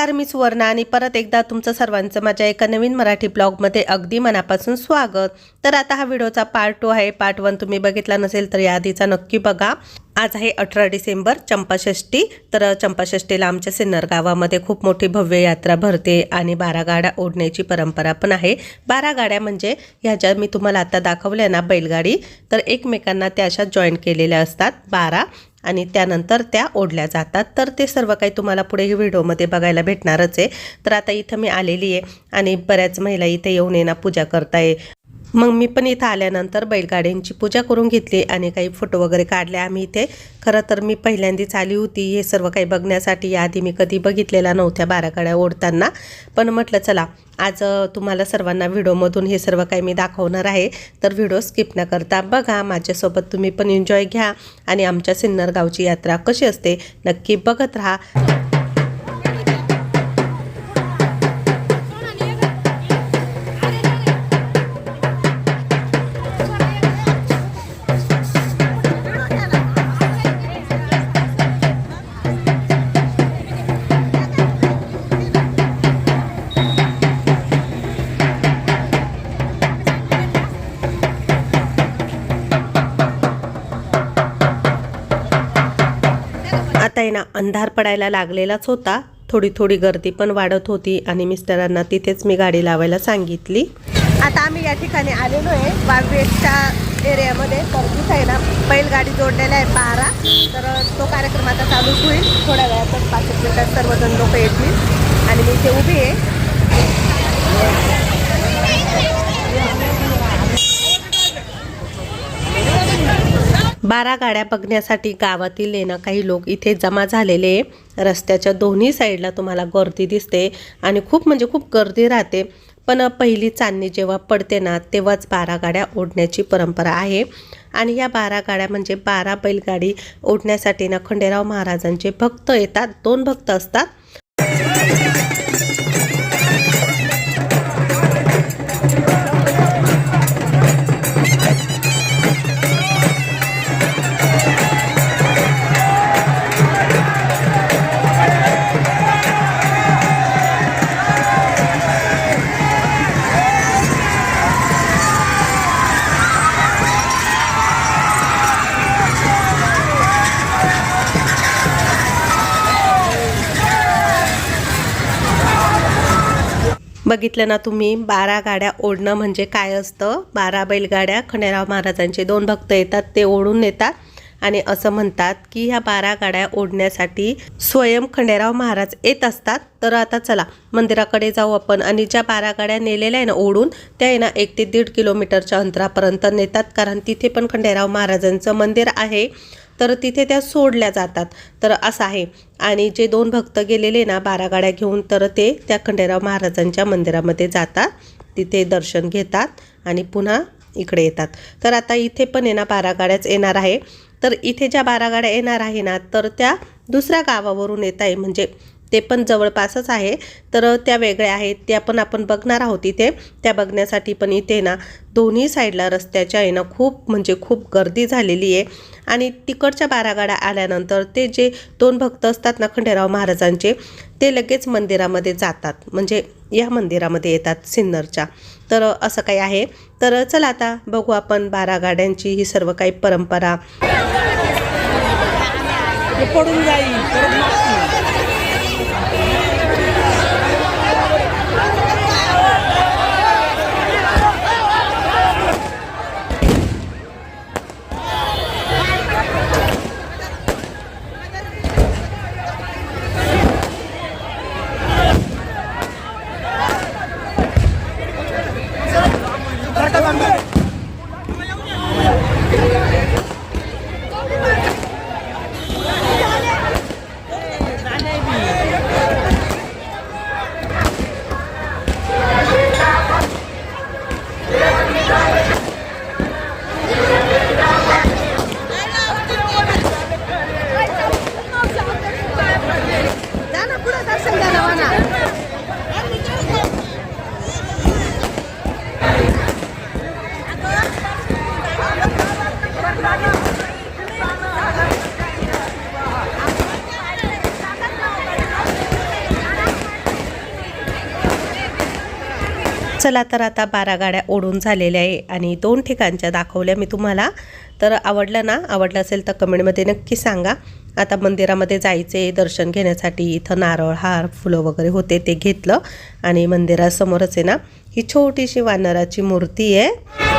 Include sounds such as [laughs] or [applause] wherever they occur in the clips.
नमस्कार मी सुवर्णा आणि परत एकदा तुमचं सर्वांचं माझ्या एका नवीन मराठी ब्लॉगमध्ये अगदी मनापासून स्वागत. तर आता हा व्हिडिओचा पार्ट टू आहे. पार्ट वन तुम्ही बघितला नसेल तर या आधीचा नक्की बघा. आज आहे अठरा डिसेंबर चंपाषष्ठी. तर चंपाषष्ठीला आमच्या सिन्नर गावामध्ये खूप मोठी भव्य यात्रा भरते आणि बारा गाड्या ओढण्याची परंपरा पण आहे. बारा गाड्या म्हणजे ह्या ज्या मी तुम्हाला आता दाखवल्या ना बैलगाडी तर एकमेकांना त्या अशा जॉईन केलेल्या असतात. बारा. आणि त्यानंतर त्या ओढल्या जातात. तर ते सर्व काही तुम्हाला पुढे व्हिडिओमध्ये बघायला भेटणारच आहे. तर आता इथं मी आलेली आहे आणि बऱ्याच महिला इथे येऊन येणार पूजा करताय. मग मी पण इथं आल्यानंतर बैलगाड्यांची पूजा करून घेतली आणि काही फोटो वगैरे काढले. आम्ही इथे खरं तर मी पहिल्यांदाच आली होती. हे सर्व काही बघण्यासाठी याआधी मी कधी बघितलेला नव्हत्या बारा गाड्या ओढताना. पण म्हटलं चला आज तुम्हाला सर्वांना व्हिडिओमधून हे सर्व काही मी दाखवणार आहे. तर व्हिडिओ स्किप न करता बघा. माझ्यासोबत तुम्ही पण एन्जॉय घ्या आणि आमच्या सिन्नर गावची यात्रा कशी असते नक्की बघत राहा. आहे ना अंधार पडायला लागलेलाच होता. थोडी थोडी गर्दी पण वाढत होती आणि मिस्टरांना तिथेच मी गाडी लावायला सांगितली. आता आम्ही या ठिकाणी आलेलो आहे. वाघवेटच्या एरियामध्ये. तर तिथं आहे ना बैलगाडी जोडलेला आहे बारा. तर तो कार्यक्रम आता चालूच होईल. थोड्या वेळातच पाच एक मिनिटात सर्वजण लोक येतील. आणि मी इथे उभी आहे. बारा गाड्या बघण्यासाठी गावातील आहे ना काही लोक इथे जमा झालेले रस्त्याच्या दोन्ही साईडला तुम्हाला गर्दी दिसते आणि खूप म्हणजे खूप गर्दी राहते. पण पहिली चांदणी जेव्हा पडते ना तेव्हाच बारा गाड्या ओढण्याची परंपरा आहे. आणि या बारा गाड्या म्हणजे बारा बैलगाडी ओढण्यासाठी ना खंडेराव महाराजांचे भक्त येतात. दोन भक्त असतात. बघितलं ना तुम्ही बारा गाड्या ओढणं म्हणजे काय असतं? बारा बैलगाड्या खंडेराव महाराजांचे दोन भक्त येतात ते ओढून नेतात आणि असं म्हणतात की ह्या बारा गाड्या ओढण्यासाठी स्वयं खंडेराव महाराज येत असतात. तर आता चला मंदिराकडे जाऊ आपण आणि ज्या बारा गाड्या नेलेल्या आहे ना ओढून त्या आहे ना एक ते दीड किलोमीटरच्या अंतरापर्यंत नेतात. कारण तिथे पण खंडेराव महाराजांचं मंदिर आहे. तर तिथे त्या सोडल्या जातात. तर असं आहे. आणि जे दोन भक्त गेलेले ना बारा गाड्या घेऊन तर ते त्या खंडेराव महाराजांच्या मंदिरामध्ये जातात. तिथे दर्शन घेतात आणि पुन्हा इकडे येतात. तर आता इथे पण आहे ना बारा गाड्याच येणार आहे. तर इथे ज्या बारा गाड्या येणार आहे ना तर त्या दुसऱ्या गावावरून येत आहे. म्हणजे ते पण जवळपासच आहे. तर त्या वेगळ्या आहेत त्या पण आपण बघणार आहोत इथे. त्या बघण्यासाठी पण इथे ना दोन्ही साईडला रस्त्याच्या आहे ना खूप म्हणजे खूप गर्दी झालेली आहे. आणि तिकडच्या बारा गाड्या आल्यानंतर ते जे दोन भक्त असतात ना खंडेराव महाराजांचे ते लगेच मंदिरामध्ये जातात. म्हणजे या मंदिरामध्ये येतात सिन्नरच्या. तर असं काही आहे. तर चला आता बघू आपण बारा गाड्यांची ही सर्व काही परंपरा. पडून जाईल परत मागतील. जा ना पुढे दर्शन द्या ना म्हणा. चला तर आता बारा गाड्या ओढून झालेल्या आहे आणि दोन ठिकाणच्या दाखवल्या मी तुम्हाला. तर आवडलं ना? आवडलं असेल तर कमेंटमध्ये नक्की सांगा. आता मंदिरामध्ये जायचे दर्शन घेण्यासाठी इथं नारळ हार फुलं वगैरे होते ते घेतलं. आणि मंदिरासमोरच आहे ना ही छोटीशी वानराची मूर्ती आहे.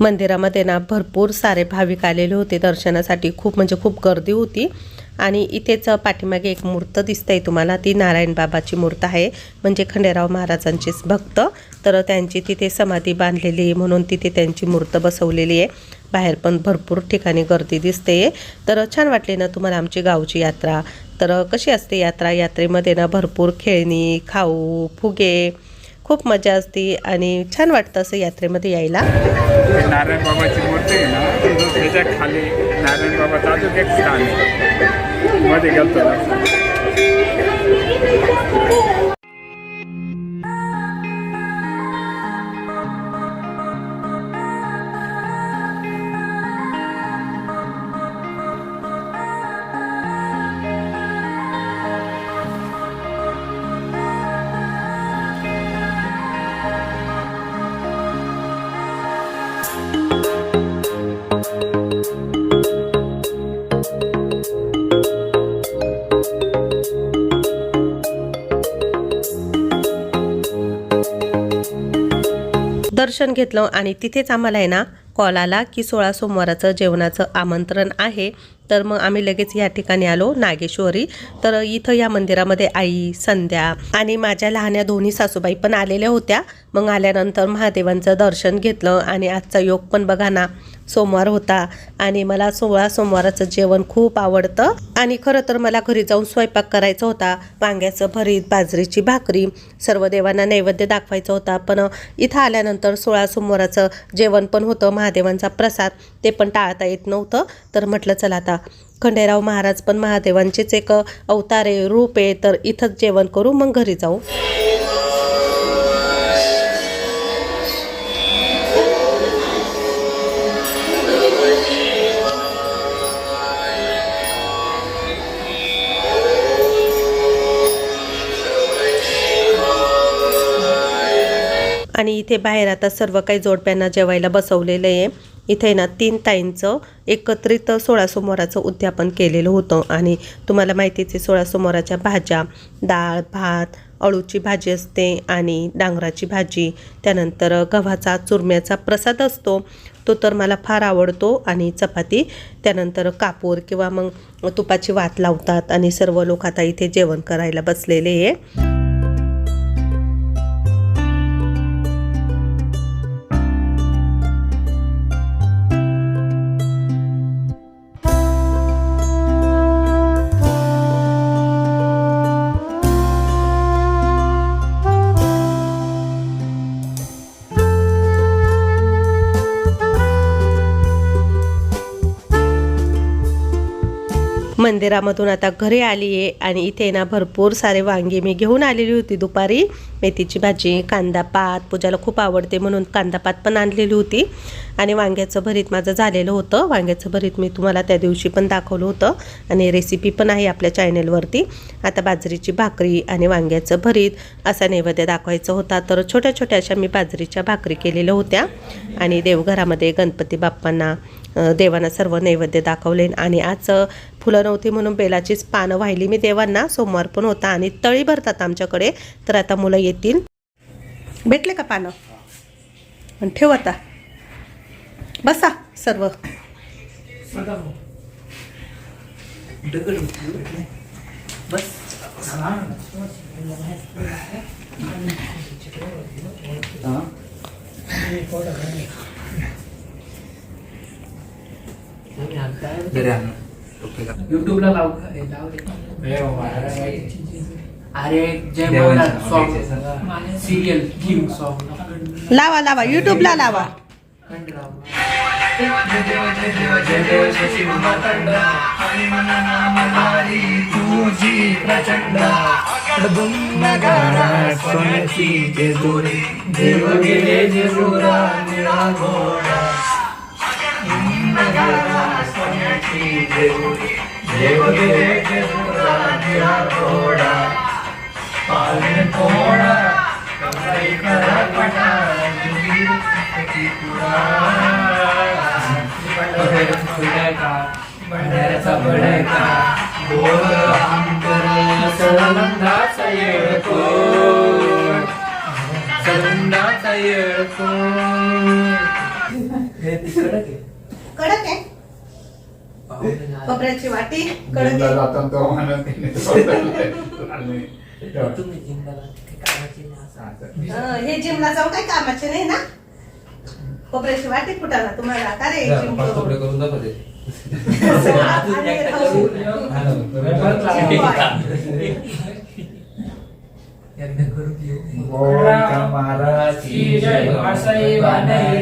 मंदिरामध्ये ना भरपूर सारे भाविक आलेले होते दर्शनासाठी. खूप म्हणजे खूप गर्दी होती. आणि इथेच पाठीमागे एक मूर्त दिसते तुम्हाला. ती नारायण बाबाची मूर्त आहे. म्हणजे खंडेराव महाराजांचेच भक्त. तर त्यांची तिथे समाधी बांधलेली आहे म्हणून तिथे त्यांची मूर्त बसवलेली आहे. बाहेर पण भरपूर ठिकाणी गर्दी दिसते तर छान वाटले ना तुम्हाला आमची गावची यात्रा. तर कशी असते यात्रा? यात्रेमध्ये ना भरपूर खेळणी खाऊ फुगे खूप मजा असते आणि छान वाटतं असं यात्रेमध्ये यायला. नारायण बाबाची मूर्ती ना त्याच्याखाली नारायण बाबाचा अजून एक स्थानमध्ये गेलतो दर्शन घेतलं आणि तिथेच आम्हाला आहे ना कॉल आला की सोळा सोमवाराचं जेवणाचं आमंत्रण आहे. तर मग आम्ही लगेच या ठिकाणी आलो नागेश्वरी. तर इथं या मंदिरामध्ये आई संध्या आणि माझ्या लहान्या दोन्ही सासूबाई पण आलेल्या होत्या. मग आल्यानंतर महादेवांचं दर्शन घेतलं आणि आजचा योग पण बघा ना सोमवार होता आणि मला सोळा सोमवाराचं जेवण खूप आवडतं. आणि खरं तर मला घरी जाऊन स्वयंपाक करायचा होता वांग्याचं भरीत बाजरीची भाकरी सर्व देवांना नैवेद्य दाखवायचा होता. पण इथं आल्यानंतर सोळा सोमवाराचं जेवण पण होतं महादेवांचा प्रसाद ते पण टाळता येत नव्हतं. तर म्हटलं चला आता खंडेराव महाराज पण महादेवांचेच एक अवतारे रूप आहे तर इथंच जेवण करू मग घरी जाऊ. आणि इथे बाहेर आता सर्व काही जोडप्यांना जेवायला बसवलेलं आहे. इथे ना तीन ताईंचं एकत्रित सोळा सोमवाराचं उद्यापन केलेलं होतं. आणि तुम्हाला माहितीच आहे सोळा सोमवाराच्या भाज्या डाळ भात अळूची भाजी असते आणि डांगराची भाजी. त्यानंतर गव्हाचा चुरम्याचा प्रसाद असतो. तो तर मला फार आवडतो आणि चपाती. त्यानंतर कापूर किंवा मग तुपाची वात लावतात आणि सर्व लोक आता इथे जेवण करायला बसलेले आहे. मंदिरामधून आता घरी आली आहे आणि इथे ना भरपूर सारे वांगे मी घेऊन आलेली होती दुपारी. मेथीची भाजी कांदा पात पूजाला खूप आवडते म्हणून कांदा पात पण आणलेली होती. आणि वांग्याचं भरीत माझं झालेलं होतं. वांग्याचं भरीत मी तुम्हाला त्या दिवशी पण दाखवलं होतं आणि रेसिपी पण आहे आपल्या चॅनेलवरती आता बाजरीची भाकरी आणि वांग्याचं भरीत असा नैवेद्य दाखवायचा होता. तर छोट्या छोट्या अशा मी बाजरीच्या भाकरी केलेल्या होत्या. आणि देवघरामध्ये गणपती बाप्पांना देवांना सर्व नैवेद्य दाखवले आणि आज फुलं नव्हती म्हणून बेलाचीच पानं वाहिली. मी देवांना सोमवार पण होता आणि तळी भरतात आमच्याकडे तर आता मुलं येतील. भेटले का पानं? आणि ठेव आता. बसा सर्व. बस. युट्यूबला लाव. हे लाव रे. अरे Jai Malhar song serial theme song लावा लावा. यूट्यूबला लावा. देव तुझी प्रचंड नगारा सोन्याची जेजुरी गेले जेजुरा निळा घोडा सोन्याची देव गेले जेजुरा निळा पालन कोणा कमाई करा पठार तुम्ही पुरा भंडाऱ्याचा येळको येळको हे तिकडं खोबऱ्याची वाटी कडक जिमला आहे जाताना तो म्हणत तिने सोडलं. आणि तुम्ही जिंकला कामाची नाही असं? हं, हे जिमला जाऊन काही कामाचे नाही ना? खोबऱ्याची वाटी कुठाला तुम्हाला का रे जिम करून? करून दाखवते. [laughs] देऊ. गोविंदा [laughs] [laughs] महाराज की जय.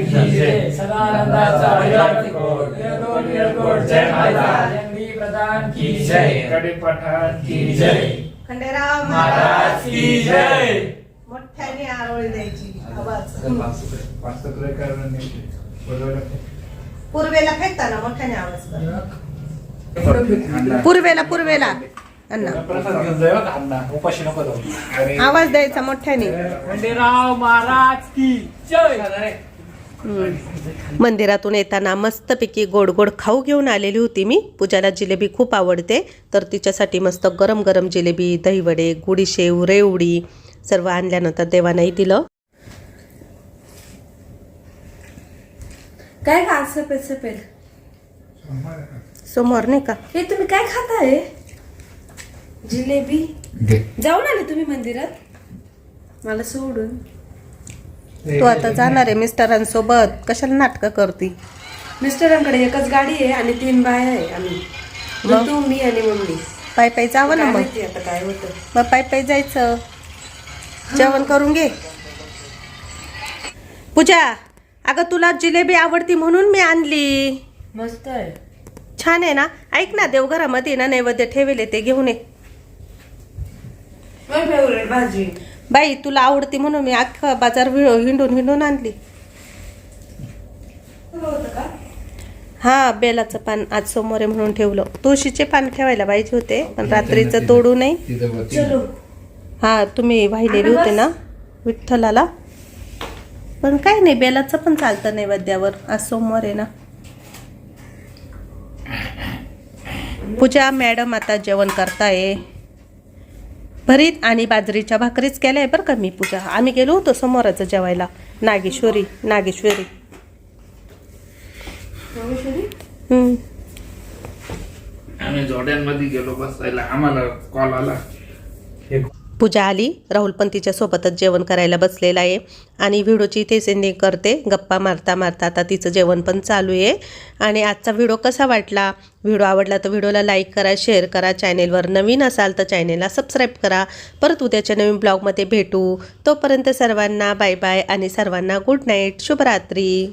की जय. सदानंदाचा विराट निळकोट निळकोट जय माता. जंगी प्रधान की जय. कडे पठाण की जय. खंडेराव महाराज की जय. मोठ्याने आरोळी द्यायची. पूर्वेला फेकताना मोठ्याने आवाज. पूर्वेला पूर्वेला. आवाज द्यायचा मोठ्याने. खंडेराव महाराज की जय. मंदिरातून येताना मस्तपैकी गोड गोड खाऊ घेऊन आलेली होती मी. पूजाला जिलेबी खूप आवडते. तर तिच्यासाठी मस्त गरम गरम जिलेबी दहीवडे गुडीशेव रेवडी सर्व आणल्यानंतर देवानाही दिलं. काय का सफेद सफेद समोर नाही का? हे तुम्ही काय खाताय? जिलेबी? जाऊन आले तुम्ही मंदिरात? मला सोडून. तू आता जाणार आहे मिस्टरांसोबत. कशाला नाटकं करती? मिस्टरांकडे एकच गाडी आहे आणि तीन बाया आहे आम्ही. मग? तू मी आणि मम्मी. पाय पाय जावं ना काय मग? माहिती आता काय होतं. मग पाय पाय जायचं. जेवण करून घे. पूजा अगं तुला जिलेबी आवडती म्हणून मी आणली. मस्त आहे. छान आहे ना? ऐक ना देवघरामध्ये ना नैवेद्य ठेवेले ते घेऊन ये. फेवरेट भाजी. बाई तुला आवडती म्हणून मी अख्खा बाजार हिंडून हिंडून आणली. हा बेलाचं पान आज समोर आहे म्हणून ठेवलं. तुळशीचे पान ठेवायला पाहिजे होते पण रात्रीचं तोडू नाही चलो. हा तुम्ही वाहिलेले होते ना विठ्ठलाला. पण काय नाही बेलाचं पण चालतं नैवेद्यावर. आज सोमवार आहे ना. पूजा मॅडम आता जेवण करताय. भरीत आणि बाजरीच्या भाकरीच केल्या बरं का मी पूजा. आम्ही गेलो होतो समोराचं जेवायला. नागेश्वरी नागेश्वरी. हम्म. आम्ही जोड्यांमध्ये गेलो बसायला. आम्हाला कॉल आला. पूजा आली. राहुल पण तिच्यासोबतच जेवण करायला बसलेला आहे. आणि व्हिडिओची इथे सेंडिंग करते. गप्पा मारता मारता आता तिचं जेवण पण चालू आहे. आणि आजचा व्हिडिओ कसा वाटला? व्हिडिओ आवडला तर व्हिडिओला लाईक करा शेअर करा. चॅनेलवर नवीन असाल तर चॅनेलला सबस्क्राईब करा. परत उद्याच्या नवीन ब्लॉगमध्ये भेटू. तोपर्यंत सर्वांना बाय बाय आणि सर्वांना गुड नाईट शुभरात्री.